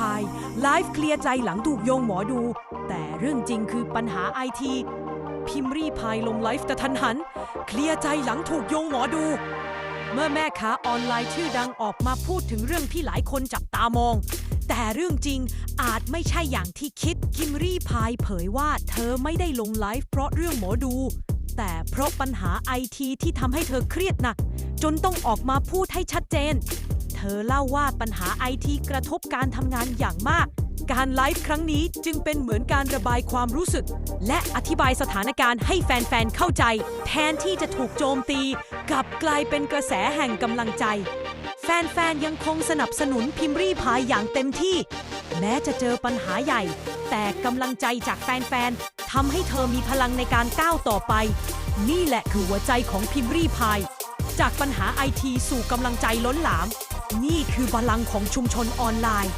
พายไลฟ์เคลียร์ใจหลังถูกโยงหมอดู แต่เรื่องจริงคือปัญหาไอที พิมรีพายลงไลฟ์กระทันหัน เคลียร์ใจหลังถูกโยงหมอดู เมื่อแม่ค้าออนไลน์ชื่อดังออกมาพูดถึงเรื่องที่หลายคนจับตามอง แต่เรื่องจริงอาจไม่ใช่อย่างที่คิดคิมรี่พายเผยว่าเธอไม่ได้ลงไลฟ์เพราะเรื่องหมอดูแต่เพราะปัญหาไอทีที่ทำให้เธอเครียดหนัก จนต้องออกมาพูดให้ชัดเจน ธอเล่าว่าปัญหาไอทีกระทบการทำงานอย่างมาก การไลฟ์ครั้งนี้จึงเป็นเหมือนการระบายความรู้สึก และอธิบายสถานการณ์ให้แฟนๆ เข้าใจ แทนที่จะถูกโจมตี กลับกลายเป็นกระแสแห่งกำลังใจ แฟนๆ ยังคงสนับสนุนพิมรีพายอย่างเต็มที่ แม้จะเจอปัญหาใหญ่ แต่กำลังใจจากแฟนๆทำให้เธอมีพลังในการก้าวต่อไป นี่แหละคือหัวใจของพิมรีพายจากปัญหาไอทีสู่กำลังใจล้นหลาม นี่คือพลังของชุมชนออนไลน์